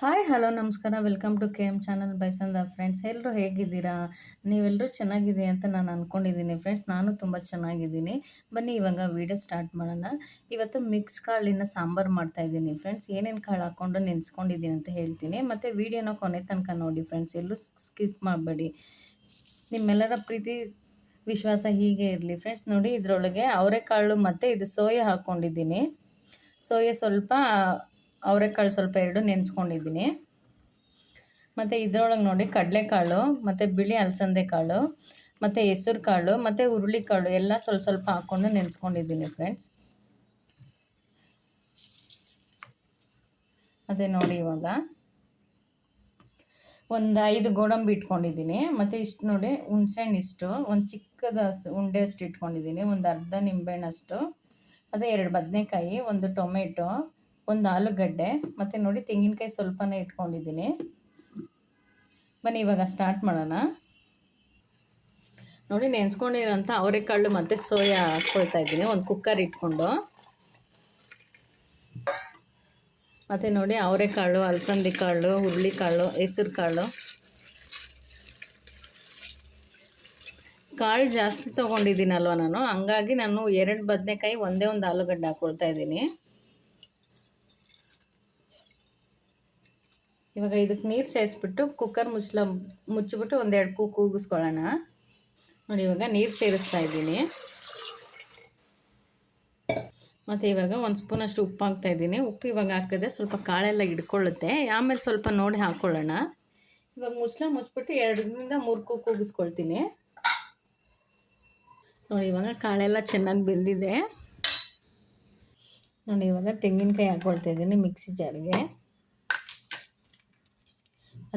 Hi, hello, ನಮಸ್ಕಾರ. Welcome to K M channel ಬೈಸಂದ friends ಎಲ್ಲರೂ ಹೇಗಿದ್ದೀರಾ? ನೀವೆಲ್ಲರೂ ಚೆನ್ನಾಗಿದೆ ಅಂತ ನಾನು ಅಂದ್ಕೊಂಡಿದ್ದೀನಿ ಫ್ರೆಂಡ್ಸ್ ನಾನು ತುಂಬ ಚೆನ್ನಾಗಿದ್ದೀನಿ. ಬನ್ನಿ, ಇವಾಗ ವೀಡಿಯೋ ಸ್ಟಾರ್ಟ್ ಮಾಡೋಣ. ಇವತ್ತು ಮಿಕ್ಸ್ ಕಾಳಿನ ಸಾಂಬಾರು ಮಾಡ್ತಾಯಿದ್ದೀನಿ ಫ್ರೆಂಡ್ಸ್ ಏನೇನು ಕಾಳು ಹಾಕ್ಕೊಂಡು ನೆನೆಸ್ಕೊಂಡಿದ್ದೀನಿ ಅಂತ ಹೇಳ್ತೀನಿ. ಮತ್ತು ವೀಡಿಯೋನ ಕೊನೆ ತನಕ ನೋಡಿ ಫ್ರೆಂಡ್ಸ್ ಎಲ್ಲೂ ಸ್ಕಿಪ್ ಮಾಡಬೇಡಿ. ನಿಮ್ಮೆಲ್ಲರ ಪ್ರೀತಿ, ವಿಶ್ವಾಸ ಹೀಗೆ ಇರಲಿ. ಫ್ರೆಂಡ್ಸ್ ನೋಡಿ, ಇದರೊಳಗೆ ಅವರೆಕಾಳು ಮತ್ತು ಇದು ಸೋಯಾ ಹಾಕ್ಕೊಂಡಿದ್ದೀನಿ ಸೋಯಾ ಸ್ವಲ್ಪ ಅವರೆಕಾಳು ಸ್ವಲ್ಪ ಎರಡು ನೆನೆಸ್ಕೊಂಡಿದ್ದೀನಿ. ಮತ್ತು ಇದರೊಳಗೆ ನೋಡಿ ಕಡಲೆಕಾಳು, ಮತ್ತು ಬಿಳಿ ಅಲಸಂದೆ ಕಾಳು, ಮತ್ತು ಹೆಸರು ಕಾಳು, ಮತ್ತು ಹುರುಳಿಕಾಳು ಎಲ್ಲ ಸ್ವಲ್ಪ ಸ್ವಲ್ಪ ಹಾಕ್ಕೊಂಡು ನೆನೆಸ್ಕೊಂಡಿದ್ದೀನಿ ಫ್ರೆಂಡ್ಸ್ ಅದೇ ನೋಡಿ ಇವಾಗ. ಒಂದು ಐದು ಗೋಡಂಬಿ ಇಟ್ಕೊಂಡಿದ್ದೀನಿ. ಮತ್ತು ಇಷ್ಟು ನೋಡಿ ಹುಣ್ಸೆಹಣ್ಣು ಇಷ್ಟು ಒಂದು ಚಿಕ್ಕದ ಉಂಡೆ ಅಷ್ಟು ಇಟ್ಕೊಂಡಿದ್ದೀನಿ, ಒಂದು ಅರ್ಧ ನಿಂಬೆಹಣ್ಣಷ್ಟು ಅದೇ ಎರಡು ಬದನೆಕಾಯಿ, ಒಂದು ಟೊಮೆಟೊ ಒಂದು ಆಲೂಗಡ್ಡೆ, ಮತ್ತು ನೋಡಿ ತೆಂಗಿನಕಾಯಿ ಸ್ವಲ್ಪನೇ ಇಟ್ಕೊಂಡಿದ್ದೀನಿ. ಬನ್ನಿ, ಇವಾಗ ಸ್ಟಾರ್ಟ್ ಮಾಡೋಣ. ನೋಡಿ, ನೆನೆಸ್ಕೊಂಡಿರೋಂಥ ಅವರೆಕಾಳು ಮತ್ತು ಸೋಯಾ ಹಾಕ್ಕೊಳ್ತಾ ಇದ್ದೀನಿ. ಒಂದು ಕುಕ್ಕರ್ ಇಟ್ಕೊಂಡು. ಮತ್ತು ನೋಡಿ, ಅವರೆಕಾಳು ಅಲಸಂದಿ ಕಾಳು ಹುರುಳಿಕಾಳು ಹೆಸರು ಕಾಳು ಕಾಳು ಜಾಸ್ತಿ ತೊಗೊಂಡಿದ್ದೀನಲ್ವ ನಾನು? ಹಂಗಾಗಿ ನಾನು ಎರಡು ಬದನೆಕಾಯಿ ಒಂದೇ ಒಂದು ಆಲೂಗಡ್ಡೆ ಹಾಕ್ಕೊಳ್ತಾ ಇದ್ದೀನಿ. ಇವಾಗ ಇದಕ್ಕೆ ನೀರು ಸೇರಿಸ್ಬಿಟ್ಟು ಕುಕ್ಕರ್ ಮುಚ್ಚಲ ಮುಚ್ಚಿಬಿಟ್ಟು ಒಂದೆರಡು ಕೂ ಕೂಗಿಸ್ಕೊಳ್ಳೋಣ. ನೋಡಿ ಇವಾಗ ನೀರು ಸೇರಿಸ್ತಾ ಇದ್ದೀನಿ. ಮತ್ತು ಇವಾಗ ಒಂದು ಸ್ಪೂನಷ್ಟು ಉಪ್ಪು ಹಾಕ್ತಾ ಇದ್ದೀನಿ. ಉಪ್ಪು ಇವಾಗ ಹಾಕಿದ್ರೆ ಸ್ವಲ್ಪ ಕಾಳೆಲ್ಲ ಹಿಡ್ಕೊಳ್ಳುತ್ತೆ. ಆಮೇಲೆ ಸ್ವಲ್ಪ ನೋಡಿ ಹಾಕ್ಕೊಳ್ಳೋಣ ಇವಾಗ ಮುಚ್ಚಲ ಮುಚ್ಚಿಬಿಟ್ಟು ಎರಡರಿಂದ ಮೂರು ಕೂ ಕೂಗಿಸ್ಕೊಳ್ತೀನಿ. ನೋಡಿ ಇವಾಗ ಕಾಳೆಲ್ಲ ಚೆನ್ನಾಗಿ ಬೆಂದಿದೆ. ನೋಡಿ ಇವಾಗ ತೆಂಗಿನಕಾಯಿ ಹಾಕ್ಕೊಳ್ತಾ ಇದ್ದೀನಿ ಮಿಕ್ಸಿ ಜಾರಿಗೆ.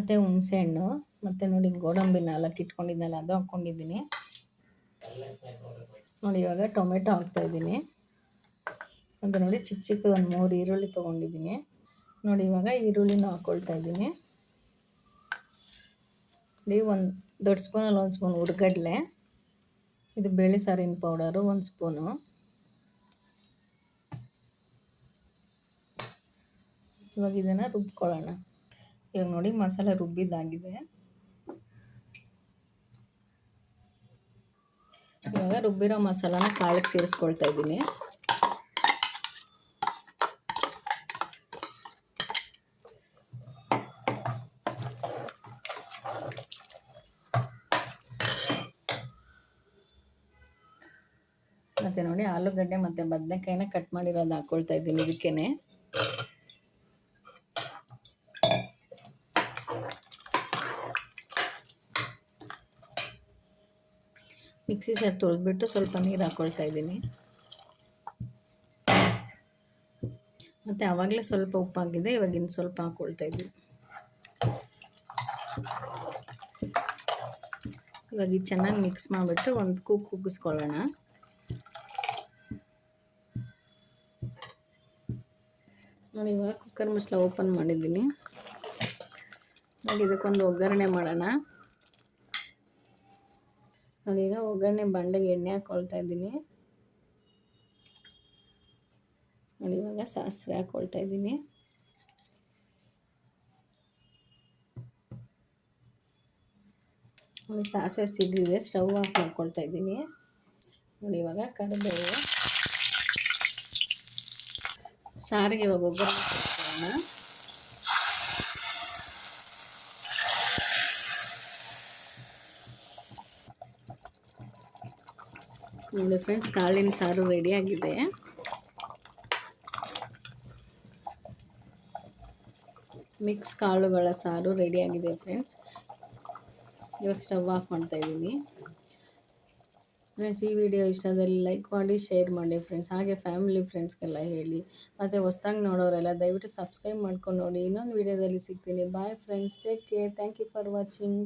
ಮತ್ತು ಹುಣಸೆಹಣ್ಣು ಮತ್ತು ನೋಡಿ ಗೋಡಂಬಿ ನಾಲ್ಕು ಇಟ್ಕೊಂಡಿದ್ನಲ್ಲ ಅದು ಹಾಕ್ಕೊಂಡಿದ್ದೀನಿ. ನೋಡಿ ಇವಾಗ ಟೊಮೆಟೊ ಹಾಕ್ತಾಯಿದ್ದೀನಿ ಅದು ನೋಡಿ ಚಿಕ್ಕ ಚಿಕ್ಕ ಒಂದು ಮೂರು ಈರುಳ್ಳಿ ತೊಗೊಂಡಿದ್ದೀನಿ. ನೋಡಿ ಇವಾಗ ಈರುಳ್ಳಿನೂ ಹಾಕ್ಕೊಳ್ತಾ ಇದ್ದೀನಿ. ನೋಡಿ ಒಂದು ದೊಡ್ಡ ಸ್ಪೂನಲ್ಲಿ ಒಂದು ಸ್ಪೂನ್ ಹುರ್ಗಡ್ಲೆ ಇದು ಬೇಳೆ ಸಾರಿನ ಪೌಡರು ಒಂದು ಸ್ಪೂನು ಇವಾಗ ಇದನ್ನು ರುಬ್ಕೊಳ್ಳೋಣ. ಇವಾಗ ನೋಡಿ ಮಸಾಲೆ ರುಬ್ಬಿದ್ದಾಗಿದೆ. ಇವಾಗ ರುಬ್ಬಿರೋ ಮಸಾಲಾನ ಕಾಳಿಗೆ ಸೇರಿಸ್ಕೊಳ್ತಾ ಇದ್ದೀನಿ. ಮತ್ತು ನೋಡಿ ಆಲೂಗಡ್ಡೆ ಮತ್ತು ಬದನೆಕಾಯಿನ ಕಟ್ ಮಾಡಿರೋದು ಹಾಕ್ಕೊಳ್ತಾ ಇದ್ದೀನಿ ಇದಕ್ಕೇನೆ. ಮಿಕ್ಸಿ ಸರ್ ತೊಳೆದ್ಬಿಟ್ಟು ಸ್ವಲ್ಪ ನೀರು ಹಾಕ್ಕೊಳ್ತಾ ಇದ್ದೀನಿ. ಮತ್ತು ಆವಾಗಲೇ ಸ್ವಲ್ಪ ಉಪ್ಪಾಗಿದೆ, ಇವಾಗ ಇನ್ನು ಸ್ವಲ್ಪ ಹಾಕ್ಕೊಳ್ತಾ ಇದ್ದೀನಿ. ಇವಾಗ ಇದು ಚೆನ್ನಾಗಿ ಮಿಕ್ಸ್ ಮಾಡಿಬಿಟ್ಟು ಒಂದು ಕುಕ್ ಕುಗ್ಗಿಸ್ಕೊಳ್ಳೋಣ ನೋಡಿ, ಇವಾಗ ಕುಕ್ಕರ್ ಮುಚ್ಚಲ ಓಪನ್ ಮಾಡಿದ್ದೀನಿ. ನೋಡಿ, ಇದಕ್ಕೊಂದು ಒಗ್ಗರಣೆ ಮಾಡೋಣ. ನೋಡಿ ಈಗ ಒಗ್ಗರಣೆ ಬಂಡೆಗೆ ಎಣ್ಣೆ ಹಾಕ್ಕೊಳ್ತಾ ಇದ್ದೀನಿ. ನೋಡಿ ಇವಾಗ ಸಾಸಿವೆ ಹಾಕ್ಕೊಳ್ತಾ ಇದ್ದೀನಿ. ನೋಡಿ ಸಾಸಿವೆ ಸಿಡಿದೆ ಸ್ಟವ್ ಆಫ್ ಮಾಡ್ಕೊಳ್ತಾ ಇದ್ದೀನಿ. ನೋಡಿ ಇವಾಗ ಕರಿಬೇವು ಸಾರಿಗೆ ಇವಾಗ ಒಗ್ಗರಣೆ ನೋಡಿ ಫ್ರೆಂಡ್ಸ್ ಕಾಳಿನ ಸಾರು ರೆಡಿಯಾಗಿದೆ ಮಿಕ್ಸ್ ಕಾಳುಗಳ ಸಾರು ರೆಡಿಯಾಗಿದೆ ಫ್ರೆಂಡ್ಸ್ ಇವಾಗ ಸ್ಟವ್ ಆಫ್ ಮಾಡ್ತಾ ಇದ್ದೀನಿ. ಫ್ರೆಂಡ್ಸ್ ಈ ವಿಡಿಯೋ ಇಷ್ಟದಲ್ಲಿ ಲೈಕ್ ಮಾಡಿ ಶೇರ್ ಮಾಡಿ ಫ್ರೆಂಡ್ಸ್ ಹಾಗೆ ಫ್ಯಾಮಿಲಿ ಫ್ರೆಂಡ್ಸ್ಗೆಲ್ಲ ಹೇಳಿ. ಮತ್ತು ಹೊಸ್ದಾಗಿ ನೋಡೋರೆಲ್ಲ ದಯವಿಟ್ಟು ಸಬ್ಸ್ಕ್ರೈಬ್ ಮಾಡ್ಕೊಂಡು ನೋಡಿ. ಇನ್ನೊಂದು ವಿಡಿಯೋದಲ್ಲಿ ಸಿಗ್ತೀನಿ. Bye friends take care thank you for watching